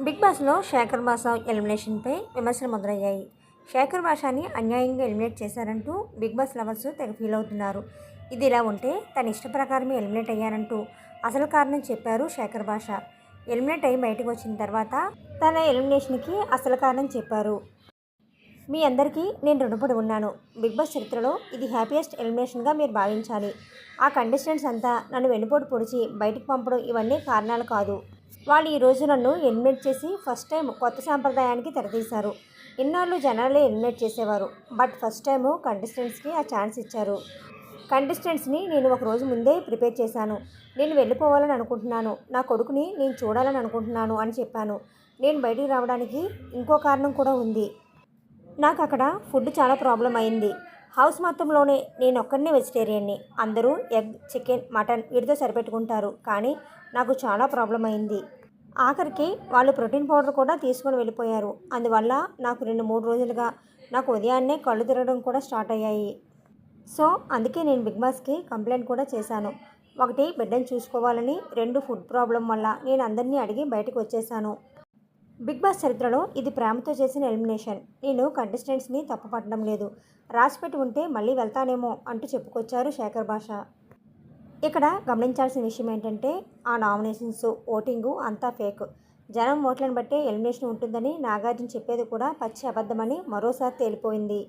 Big బాస్లో శేఖర్ బాషా ఎలిమినేషన్పై విమర్శలు మొదలయ్యాయి. శేఖర్ బాషాని అన్యాయంగా ఎలిమినేట్ చేశారంటూ బిగ్ బాస్ లవర్స్ తెగ ఫీల్ అవుతున్నారు. ఇది ఇలా ఉంటే తన ఇష్ట ప్రకారమే ఎలిమినేట్ అయ్యారంటూ అసలు కారణం చెప్పారు శేఖర్ బాషా ఎలిమినేట్ అయ్యి బయటకు వచ్చిన తర్వాత తన ఎలిమినేషన్కి అసలు కారణం చెప్పారు. మీ అందరికీ నేను రుణపడి ఉన్నాను. బిగ్ బాస్ చరిత్రలో ఇది హ్యాపీయెస్ట్ ఎలిమినేషన్గా మీరు భావించాలి. ఆ కండిషన్స్ అంతా నన్ను వెనుపోటు పొడిచి బయటకు పంపడం ఇవన్నీ కారణాలు కాదు. వాళ్ళు ఈరోజు నన్ను ఎలిమినేట్ చేసి ఫస్ట్ టైం కొత్త సాంప్రదాయానికి తెరదీశారు ఇన్నాళ్ళు జనాలే ఎలిమినేట్ చేసేవారు. బట్ ఫస్ట్ టైము కంటెస్టెంట్స్కి ఆ ఛాన్స్ ఇచ్చారు. కంటెస్టెంట్స్ని నేను ఒక రోజు ముందే ప్రిపేర్ చేశాను. నేను వెళ్ళిపోవాలని అనుకుంటున్నాను. నా కొడుకుని నేను చూడాలని అనుకుంటున్నాను అని చెప్పాను. నేను బయటికి రావడానికి ఇంకో కారణం కూడా ఉంది. నాకు అక్కడ ఫుడ్ చాలా ప్రాబ్లం అయింది. హౌస్ మొత్తంలోనే నేను ఒక్కడనే వెజిటేరియన్ని. అందరూ ఎగ్ చికెన్ మటన్ వీటితో సరిపెట్టుకుంటారు. కానీ నాకు చాలా ప్రాబ్లం అయింది ఆఖరికి వాళ్ళు ప్రోటీన్ పౌడర్ కూడా తీసుకొని వెళ్ళిపోయారు. అందువల్ల నాకు రెండు మూడు రోజులుగా నాకు ఉదయాన్నే కళ్ళు తిరగడం కూడా స్టార్ట్ అయ్యాయి. సో అందుకే నేను బిగ్ బాస్కి కంప్లైంట్ కూడా చేశాను. ఒకటి బిడ్డను చూసుకోవాలని రెండు ఫుడ్ ప్రాబ్లం వల్ల నేను అందరినీ అడిగి బయటకు వచ్చేసాను బిగ్ బాస్ చరిత్రలో ఇది ప్రేమతో చేసిన ఎలిమినేషన్. నేను కంటెస్టెంట్స్ని తప్పుపట్టడం లేదు. రాసిపెట్టి ఉంటే మళ్ళీ వెళ్తానేమో అంటూ చెప్పుకొచ్చారు శేఖర్ భాష. ఇక్కడ గమనించాల్సిన విషయం ఏంటంటే ఆ నామినేషన్స్ ఓటింగు అంతా ఫేక్. జనం ఓట్లను బట్టే ఎలిమినేషన్ ఉంటుందని నాగార్జున చెప్పేది కూడా పచ్చి అబద్ధమని మరోసారి తేలిపోయింది.